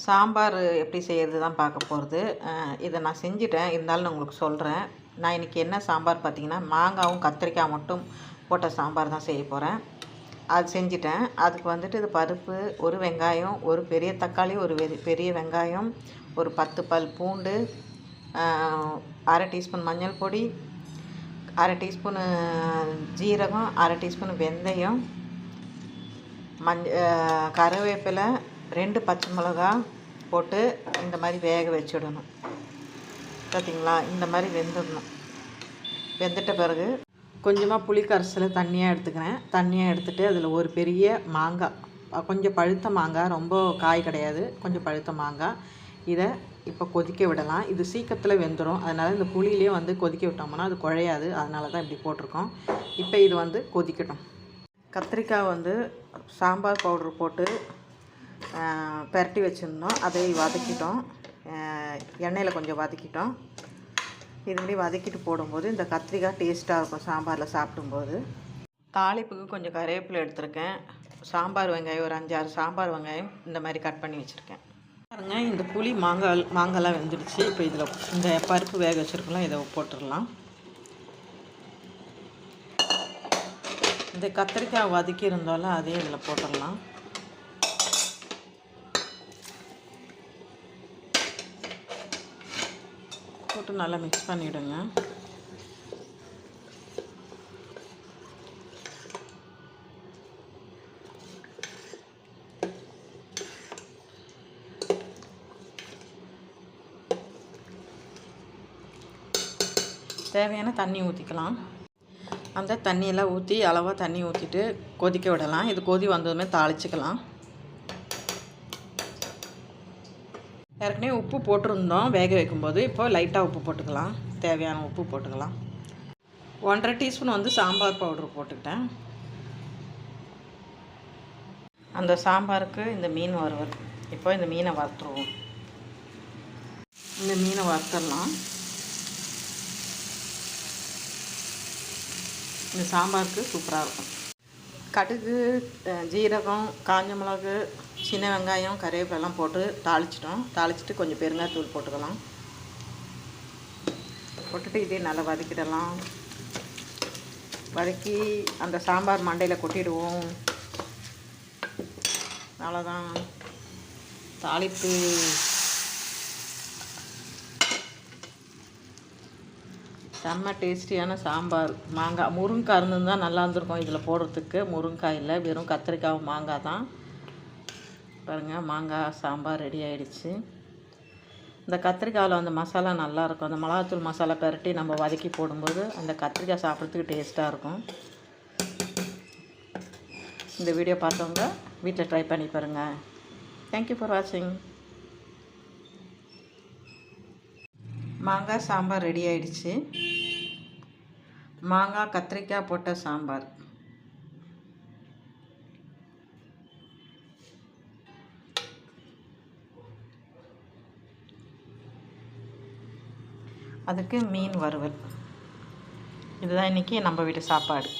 சாம்பார் எப்படி செய்கிறது தான் பார்க்க போகிறது இதை நான் செஞ்சுட்டேன். இருந்தாலும் நான் உங்களுக்கு சொல்கிறேன் நான் இன்றைக்கி என்ன சாம்பார் பார்த்தீங்கன்னா மாங்காவும் கத்திரிக்காய் மட்டும் போட்ட சாம்பார் தான் செய்ய போகிறேன் அது செஞ்சுட்டேன். அதுக்கு வந்துட்டு இது பருப்பு ஒரு வெங்காயம் ஒரு பெரிய தக்காளி ஒரு வெ பெரிய வெங்காயம் ஒரு பத்து பல் பூண்டு அரை டீஸ்பூன் மஞ்சள் பொடி அரை டீஸ்பூனு ஜீரகம் அரை டீஸ்பூன் வெந்தயம் மஞ்ச கருவேப்பிலை ரெண்டு பச்சை மிளகா போட்டு இந்த மாதிரி வேக வச்சுடணும். பார்த்தீங்களா இந்த மாதிரி வெந்துடணும். வெந்துட்ட பிறகு கொஞ்சமாக புளி கரைசல் தண்ணியாக எடுத்துக்கிறேன். தண்ணியாக எடுத்துகிட்டு அதில் ஒரு பெரிய மாங்காய் கொஞ்சம் பழுத்த மாங்காய் ரொம்ப காய் கிடையாது கொஞ்சம் பழுத்த மாங்காய். இதை இப்போ கொதிக்க விடலாம். இது சீக்கிரத்தில் வெந்துடும் அதனால் இந்த புளியிலே வந்து கொதிக்க விட்டோம்னா அது குழையாது. அதனால தான் இப்படி போட்டிருக்கோம். இப்போ இது வந்து கொதிக்கட்டும். கத்திரிக்காய் வந்து சாம்பார் பவுடர் போட்டு பரட்டி வச்சுருந்தோம். அதை வதக்கிட்டோம். எண்ணெயில் கொஞ்சம் வதக்கிட்டோம். இது மாதிரி வதக்கிட்டு போடும்போது இந்த கத்திரிக்காய் டேஸ்ட்டாக இருக்கும் சாம்பாரில் சாப்பிடும்போது. தாளிப்புக்கு கொஞ்சம் கருவேப்பிலை எடுத்திருக்கேன். சாம்பார் வெங்காயம் ஒரு அஞ்சாறு சாம்பார் வெங்காயம் இந்த மாதிரி கட் பண்ணி வச்சுருக்கேன். பாருங்க இந்த புளி மாங்காய் மாங்காய்லாம் வெந்துடுச்சு. இப்போ இதில் இந்த பருப்பு வேக வச்சுருக்கலாம் இதை போட்டுடலாம். இந்த கத்திரிக்காய் வதக்கி இருந்தாலும் அதையும் இதில் போட்டுடலாம். போட்டு நல்லா மிக்ஸ் பண்ணிவிடுங்க தேவையான தண்ணி ஊற்றிக்கலாம் அந்த தண்ணியெல்லாம் ஊற்றி அளவாக தண்ணி ஊற்றிட்டு கொதிக்க விடலாம். இது கொதி வந்ததுமே தாளிச்சிக்கலாம். ஏற்கனவே உப்பு போட்டிருந்தோம். வேக வைக்கும்போது இப்போ லைட்டாக உப்பு போட்டுக்கலாம். தேவையான உப்பு போட்டுக்கலாம். ஒன்றரை டீஸ்பூன் வந்து சாம்பார் பவுடர் போட்டுக்கிட்டேன். அந்த சாம்பாருக்கு இந்த மீன் வறுவல். இப்போ இந்த மீனை வறுத்துருவோம். இந்த மீனை வறுத்துடலாம் இந்த சாம்பாருக்கு சூப்பராக இருக்கும். கடுகு ஜீரகம் காஞ்ச மிளகு சின்ன வெங்காயம் கருவேப்பிலெல்லாம் போட்டு தாளிச்சிட்டோம். தாளிச்சிட்டு கொஞ்சம் பெருங்காயத்தூள் போட்டுக்கலாம். போட்டுட்டு இதே நல்லா வதக்கிடலாம். வதக்கி அந்த சாம்பார் மண்டையில் கொட்டிடுவோம். அவ்வளோதான் தாளிப்பு. செம்ம டேஸ்டியான சாம்பார். மாங்காய் முருங்கைக்காய் இருந்திருந்தா நல்லா இருந்திருக்கும் இதில் போடுறதுக்கு. முருங்காய் இல்லை வெறும் கத்திரிக்காய் மாங்காய் தான். பாருங்கள் மாங்காய் சாம்பார் ரெடி ஆகிடுச்சு இந்த கத்திரிக்காயில் அந்த மசாலா நல்லாயிருக்கும் அந்த மிளகாத்தூள் மசாலா பெரட்டி நம்ம வதக்கி போடும்போது அந்த கத்திரிக்காய் சாப்பிட்றதுக்கு டேஸ்ட்டாக இருக்கும். இந்த வீடியோ பார்த்தவங்க வீட்டில் ட்ரை பண்ணி பாருங்கள் தேங்க்யூ ஃபார் வாட்சிங் மாங்காய் சாம்பார் ரெடி ஆயிடுச்சு. மாங்காய் கத்திரிக்காய் போட்ட சாம்பார். அதுக்கு மீன் வறுவல். இதுதான் இன்றைக்கி நம்ம வீட்டு சாப்பாடு.